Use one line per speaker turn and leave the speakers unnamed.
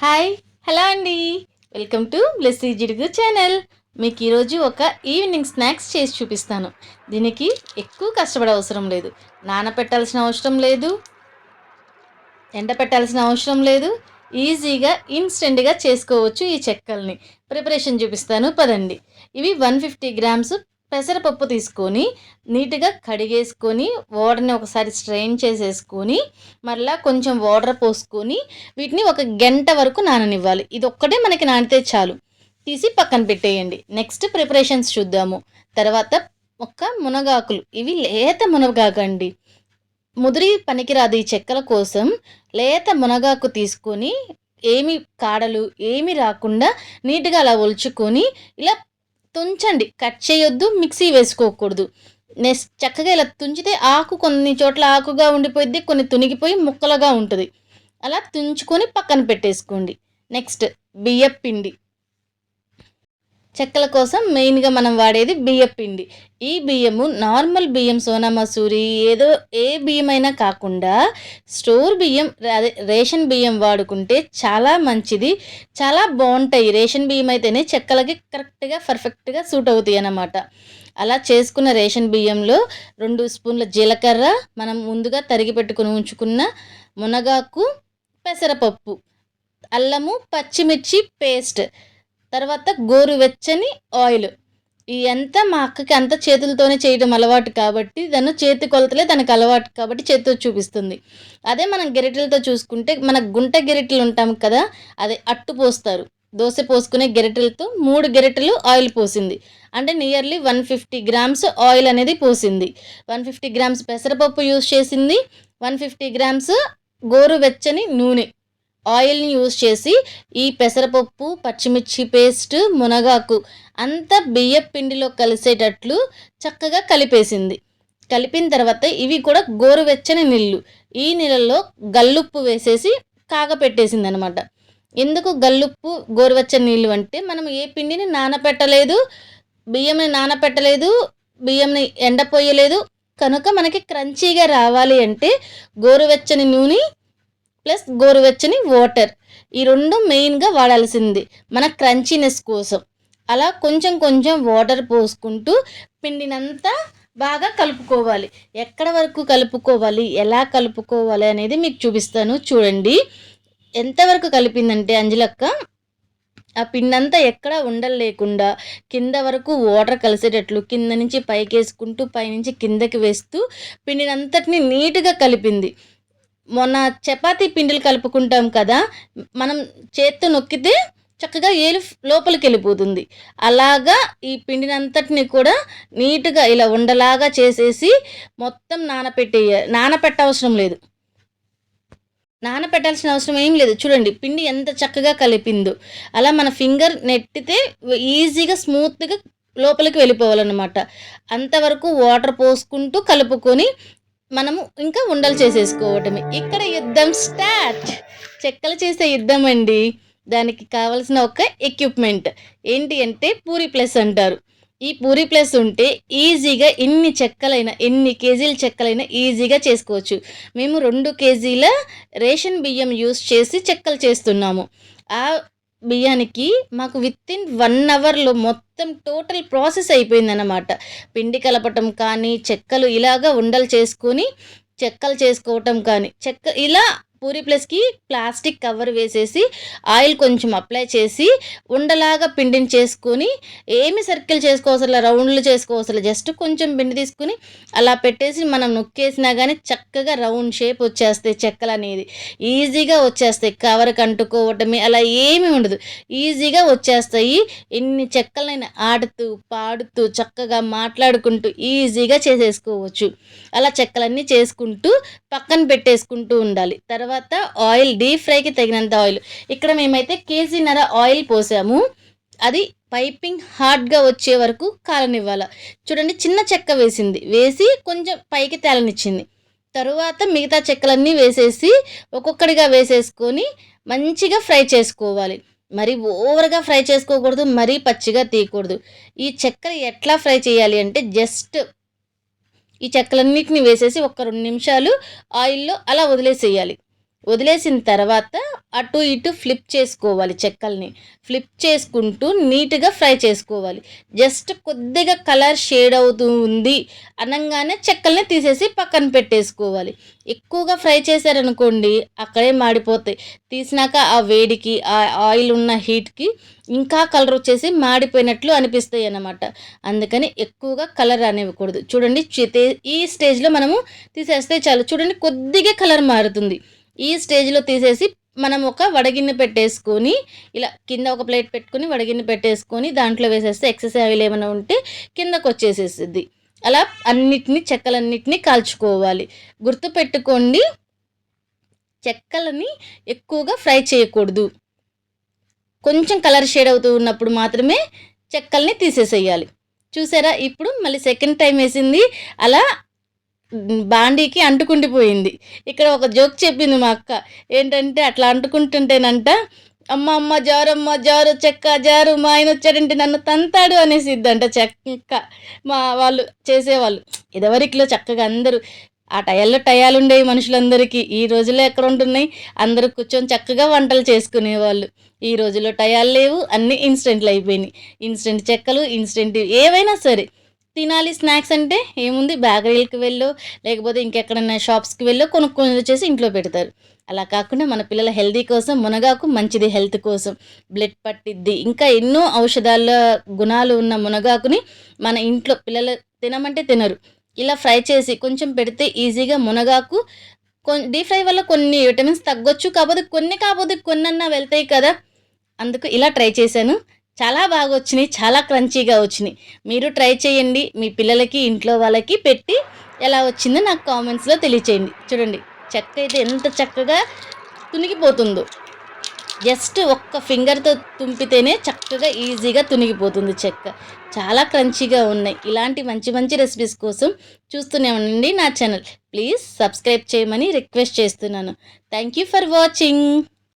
Hi hello అండి. Welcome to Blessy Jidugu channel. మీకు ఈరోజు ఒక ఈవినింగ్ స్నాక్స్ చేసి చూపిస్తాను. దీనికి ఎక్కువ కష్టపడే అవసరం లేదు. నానపెట్టాల్సిన అవసరం లేదు. ఎండ పెట్టాల్సిన అవసరం లేదు. ఈజీగా ఇన్స్టెంట్గా చేసుకోవచ్చు ఈ చెక్కల్ని. ప్రిపరేషన్ చూపిస్తాను. పదండి. ఇవి వన్ ఫిఫ్టీ గ్రామ్స్ పెసరపప్పు తీసుకొని నీట్గా కడిగేసుకొని వాటర్ని ఒకసారి స్ట్రెయిన్ చేసేసుకొని మరలా కొంచెం వాటర్ పోసుకొని వీటిని ఒక గంట వరకు నాననివ్వాలి. ఇది ఒక్కటే మనకి నానితే చాలు. తీసి పక్కన పెట్టేయండి. నెక్స్ట్ ప్రిపరేషన్స్ చూద్దాము. తర్వాత ఒక మునగాకులు. ఇవి లేత మునగాకు అండి ముదిరి పనికిరాదు ఈ చెక్కల కోసం. లేత మునగాకు తీసుకొని ఏమి కాడలు ఏమి రాకుండా నీట్గా అలా ఒలుచుకొని ఇలా తుంచండి. కట్ చేయొద్దు మిక్సీ వేసుకోకూడదు. నెక్స్ట్ చక్కగా ఇలా తుంచితే ఆకు కొన్ని చోట్ల ఆకుగా ఉండిపోయింది కొన్ని తునిగిపోయి ముక్కలుగా ఉంటుంది. అలా తుంచుకొని పక్కన పెట్టేసుకోండి. నెక్స్ట్ బియ్యపిండి. చెక్కల కోసం మెయిన్గా మనం వాడేది బియ్యం పిండి. ఈ బియ్యము నార్మల్ బియ్యం సోనా మసూరి ఏదో ఏ బియ్యం అయినా కాకుండా స్టోర్ బియ్యం అదే రేషన్ బియ్యం వాడుకుంటే చాలా మంచిది. చాలా బాగుంటాయి. రేషన్ బియ్యం అయితేనే చెక్కలకి కరెక్ట్గా పర్ఫెక్ట్గా సూట్ అవుతాయి అన్నమాట. అలా చేసుకున్న రేషన్ బియ్యంలో రెండు స్పూన్ల జీలకర్ర మనం ముందుగా తరిగి పెట్టుకుని ఉంచుకున్న మునగాకు పెసరపప్పు అల్లము పచ్చిమిర్చి పేస్ట్. తర్వాత గోరువెచ్చని ఆయిల్ ఈ ఎంత మా అక్కకి అంత చేతులతోనే చేయడం అలవాటు కాబట్టి తను చేతి కొలతలే తనకు అలవాటు కాబట్టి చేతితో చూపిస్తుంది. అదే మనం గెరిటెలతో చూసుకుంటే మన గుంట గెరిటెలు ఉంటాం కదా అదే అట్టు పోస్తారు. దోశ పోసుకునే గెరిటెలతో మూడు గెరిటెలు ఆయిల్ పోసింది. అంటే nearly one fifty grams oil అనేది పోసింది. వన్ ఫిఫ్టీ గ్రామ్స్ పెసరపప్పు యూస్ చేసింది వన్ ఫిఫ్టీ గ్రామ్స్ గోరువెచ్చని నూనె. ఆయిల్ని యూజ్ చేసి ఈ పెసరపప్పు పచ్చిమిర్చి పేస్ట్ మునగాకు అంతా బియ్య పిండిలో కలిసేటట్లు చక్కగా కలిపేసింది. కలిపిన తర్వాత ఇవి కూడా గోరువెచ్చని నీళ్ళు. ఈ నీళ్ళల్లో గల్లుప్పు వేసేసి కాగపెట్టేసింది అనమాట ఎందుకు గల్లుప్పు గోరువెచ్చని నీళ్ళు అంటే మనం ఏ పిండిని నానపెట్టలేదు బియ్యంని నానపెట్టలేదు బియ్యంని ఎండపోయలేదు కనుక మనకి క్రంచీగా రావాలి అంటే గోరువెచ్చని నూనె ప్లస్ గోరువెచ్చని వాటర్. ఈ రెండు మెయిన్గా వాడాల్సింది మన క్రంచీనెస్ కోసం. అలా కొంచెం కొంచెం వాటర్ పోసుకుంటూ పిండినంతా బాగా కలుపుకోవాలి. ఎక్కడ వరకు కలుపుకోవాలి? ఎలా కలుపుకోవాలి అనేది మీకు చూపిస్తాను. చూడండి. ఎంతవరకు కలిపిందంటే అంజలక్క ఆ పిండంతా ఎక్కడ ఉండలు లేకుండా కింద వరకు వాటర్ కలిసేటట్లు కింద నుంచి పైకి వేసుకుంటూ పైనుంచి కిందకి వేస్తూ పిండినంతటిని నీట్గా కలిపింది. మొన్న చపాతీ పిండిలు కలుపుకుంటాం కదా మనం చేత్తో నొక్కితే చక్కగా ఏలు లోపలికి వెళ్ళిపోతుంది అలాగా ఈ పిండినంతటిని కూడా నీట్గా ఇలా ఉండలాగా చేసేసి మొత్తం నానపెట్టేయ నానపెట్టవసరం లేదు. నానపెట్టాల్సిన అవసరం ఏం లేదు. చూడండి పిండి ఎంత చక్కగా కలిపిందో. అలా మన ఫింగర్ నెట్టితే ఈజీగా స్మూత్గా లోపలికి వెళ్ళిపోవాలన్నమాట. అంతవరకు వాటర్ పోసుకుంటూ కలుపుకొని మనము ఇంకా ఉండలు చేసేసుకోవటమే. ఇక్కడ యుద్ధం స్టార్ట్. చెక్కలు చేసే యుద్ధం అండి. దానికి కావలసిన ఒక ఎక్విప్మెంట్ ఏంటి అంటే పూరి ప్లస్ అంటారు. ఈ పూరి ప్లస్ ఉంటే ఈజీగా ఎన్ని చెక్కలైనా ఎన్ని కేజీల చెక్కలైనా ఈజీగా చేసుకోవచ్చు. మేము రెండు కేజీల రేషన్ బియ్యం యూస్ చేసి చెక్కలు చేస్తున్నాము. ఆ బియ్యానికి మాకు విత్ ఇన్ వన్ అవర్లో మొత్తం టోటల్ ప్రాసెస్ అయిపోయిందన్నమాట. పిండి కలపటం కానీ చెక్కలు ఇలాగా ఉండలు చేసుకొని చెక్కలు చేసుకోవటం కానీ చెక్క ఇలా పూరి ప్లస్కి ప్లాస్టిక్ కవర్ వేసేసి ఆయిల్ కొంచెం అప్లై చేసి ఉండలాగా పిండిని చేసుకొని ఏమి సర్కిల్ చేసుకోవసలే రౌండ్లు చేసుకోవసలే జస్ట్ కొంచెం పిండి తీసుకుని అలా పెట్టేసి మనం నొక్కేసినా కానీ చక్కగా రౌండ్ షేప్ వచ్చేస్తాయి చెక్కలు అనేది. ఈజీగా వచ్చేస్తాయి. కవర్కి అంటుకోవటమే అలా ఏమీ ఉండదు. ఈజీగా వచ్చేస్తాయి. ఎన్ని చెక్కలైనా ఆడుతూ పాడుతూ చక్కగా మాట్లాడుకుంటూ ఈజీగా చేసేసుకోవచ్చు. అలా చెక్కలన్నీ చేసుకుంటూ పక్కన పెట్టేసుకుంటూ ఉండాలి. తర్వాత తర్వాత ఆయిల్ డీప్ ఫ్రైకి తగినంత ఆయిల్. ఇక్కడ మేమైతే కేజీన్నర ఆయిల్ పోసాము. అది పైపింగ్ హార్డ్గా వచ్చే వరకు కాలనివ్వాలి. చూడండి చిన్న చెక్క వేసింది. వేసి కొంచెం పైకి తేలనిచ్చింది. తరువాత మిగతా చెక్కలన్నీ వేసేసి ఒక్కొక్కడిగా వేసేసుకొని మంచిగా ఫ్రై చేసుకోవాలి. మరి ఓవర్గా ఫ్రై చేసుకోకూడదు మరీ పచ్చిగా తీయకూడదు. ఈ చెక్కలు ఎట్లా ఫ్రై చేయాలి అంటే జస్ట్ ఈ చెక్కలన్నిటిని వేసేసి ఒక రెండు నిమిషాలు ఆయిల్లో అలా వదిలేసేయాలి. వదిలేసిన తర్వాత అటు ఇటు ఫ్లిప్ చేసుకోవాలి చెక్కల్ని. ఫ్లిప్ చేసుకుంటూ నీట్గా ఫ్రై చేసుకోవాలి. జస్ట్ కొద్దిగా కలర్ షేడ్ అవుతూ ఉంది అనగానే చెక్కల్ని తీసేసి పక్కన పెట్టేసుకోవాలి. ఎక్కువగా ఫ్రై చేశారనుకోండి అక్కడే మాడిపోతాయి. తీసినాక ఆ వేడికి ఆ ఆయిల్ ఉన్న హీట్కి ఇంకా కలర్ వచ్చేసి మాడిపోయినట్లు అనిపిస్తాయి అన్నమాట. అందుకని ఎక్కువగా కలర్ అనేవ్వకూడదు చూడండి ఈ స్టేజ్లో మనము తీసేస్తే చాలు. చూడండి కొద్దిగా కలర్ మారుతుంది. ఈ స్టేజ్లో తీసేసి మనం ఒక వడగిన్నె పెట్టేసుకొని ఇలా కింద ఒక ప్లేట్ పెట్టుకుని వడగిన్నె పెట్టేసుకొని దాంట్లో వేసేస్తే ఎక్సెస్ ఆయిల్ ఏమైనా ఉంటే కిందకు వచ్చేసేసిద్ది. అలా అన్నిటినీ చెక్కలన్నిటినీ కాల్చుకోవాలి. గుర్తుపెట్టుకోండి చెక్కలని ఎక్కువగా ఫ్రై చేయకూడదు. కొంచెం కలర్ షేడ్ అవుతూ ఉన్నప్పుడు మాత్రమే చెక్కల్ని తీసేసేయాలి. చూసారా? ఇప్పుడు మళ్ళీ సెకండ్ టైం వేసింది. అలా బాండీకి అంటుకుండిపోయింది. ఇక్కడ ఒక జోక్ చెప్పింది మా అక్క. ఏంటంటే అట్లా అంటుకుంటుంటేనంట అమ్మ అమ్మ జారమ్మ జారు చెక్క జారు మా ఆయన వచ్చాడంటే నన్ను తంతాడు అనేసి ఇద్దంట చెక్క. మా వాళ్ళు చేసేవాళ్ళు. ఇదివరకులో చక్కగా అందరూ ఆ టయాల్లో టయాలు ఉండేవి మనుషులందరికీ. ఈ రోజుల్లో ఎక్కడ ఉంటున్నాయి అందరూ కూర్చొని చక్కగా వంటలు చేసుకునేవాళ్ళు. ఈ రోజుల్లో టయాలు లేవు అన్నీ ఇన్స్టెంట్లు అయిపోయినాయి. ఇన్స్టెంట్ చెక్కలు ఇన్స్టెంట్ ఏవైనా సరే. తినాలి స్నాక్స్ అంటే ఏముంది? బేకరీలకు వెళ్ళో లేకపోతే ఇంకెక్కడైనా షాప్స్కి వెళ్ళో కొనుక్కొని వచ్చేసి ఇంట్లో పెడతారు. అలా కాకుండా మన పిల్లల హెల్దీ కోసం మునగాకు మంచిది హెల్త్ కోసం. బ్లడ్ పట్టిద్ది. ఇంకా ఎన్నో ఔషధాల గుణాలు ఉన్న మునగాకుని మన ఇంట్లో పిల్లలు తినమంటే తినరు. ఇలా ఫ్రై చేసి కొంచెం పెడితే ఈజీగా మునగాకు కొన్ని డీప్ ఫ్రై వల్ల కొన్ని విటమిన్స్ తగ్గొచ్చు కాకపోతే కొన్ని కాకపోతే కొన్నన్నా వెళ్తాయి కదా. అందుకు ఇలా ట్రై చేశాను. చాలా బాగా వచ్చినాయి చాలా క్రంచీగా వచ్చినాయి. మీరు ట్రై చేయండి మీ పిల్లలకి ఇంట్లో వాళ్ళకి పెట్టి ఎలా వచ్చిందో నాకు కామెంట్స్లో తెలియచేయండి. చూడండి చెక్క అయితే ఎంత చక్కగా తునిగిపోతుందో. జస్ట్ ఒక్క ఫింగర్తో తుంపితేనే చక్కగా ఈజీగా తునిగిపోతుంది చెక్క. చాలా క్రంచీగా ఉన్నాయి. ఇలాంటి మంచి మంచి రెసిపీస్ కోసం చూస్తూనే ఉండండి నా ఛానల్. ప్లీజ్ సబ్స్క్రైబ్ చేయమని రిక్వెస్ట్ చేస్తున్నాను. Thank you for watching.